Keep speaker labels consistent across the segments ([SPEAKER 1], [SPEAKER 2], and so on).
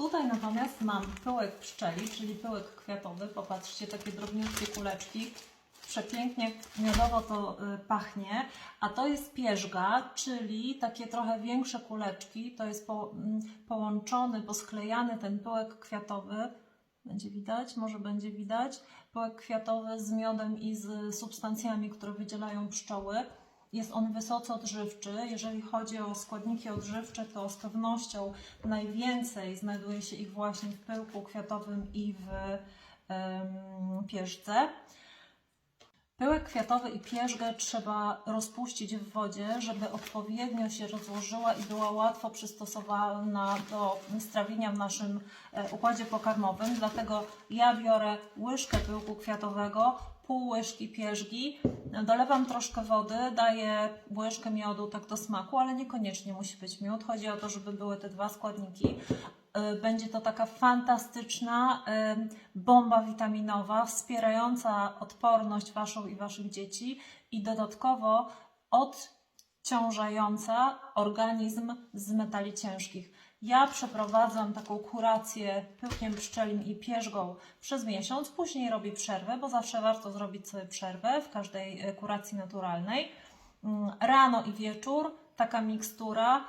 [SPEAKER 1] Tutaj natomiast mam pyłek pszczeli, czyli pyłek kwiatowy. Popatrzcie, takie drobniutkie kuleczki. Przepięknie miodowo to y, pachnie. A to jest pierzga, czyli takie trochę większe kuleczki. To jest po, mm, połączony, posklejany ten pyłek kwiatowy. Będzie widać, może będzie widać. Pyłek kwiatowy z miodem i z substancjami, które wydzielają pszczoły. Jest on wysoce odżywczy. Jeżeli chodzi o składniki odżywcze, to z pewnością najwięcej znajduje się ich właśnie w pyłku kwiatowym i w pierzce. Pyłek kwiatowy i pierzgę trzeba rozpuścić w wodzie, żeby odpowiednio się rozłożyła i była łatwo przystosowana do strawienia w naszym e, układzie pokarmowym. Dlatego ja biorę łyżkę pyłku kwiatowego, pół łyżki pierzgi, dolewam troszkę wody, daję łyżkę miodu tak do smaku, ale niekoniecznie musi być miód. Chodzi o to, żeby były te dwa składniki. Y, Będzie to taka fantastyczna y, bomba witaminowa, wspierająca odporność Waszą i Waszych dzieci i dodatkowo odciążająca organizm z metali ciężkich. Ja przeprowadzam taką kurację pyłkiem pszczelim i pierzgą przez miesiąc, później robię przerwę, bo zawsze warto zrobić sobie przerwę w każdej y, kuracji naturalnej. Mm, Rano i wieczór taka mikstura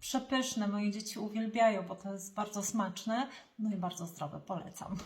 [SPEAKER 1] przepyszne. Moje dzieci uwielbiają, bo to jest bardzo smaczne, no i bardzo zdrowe. Polecam.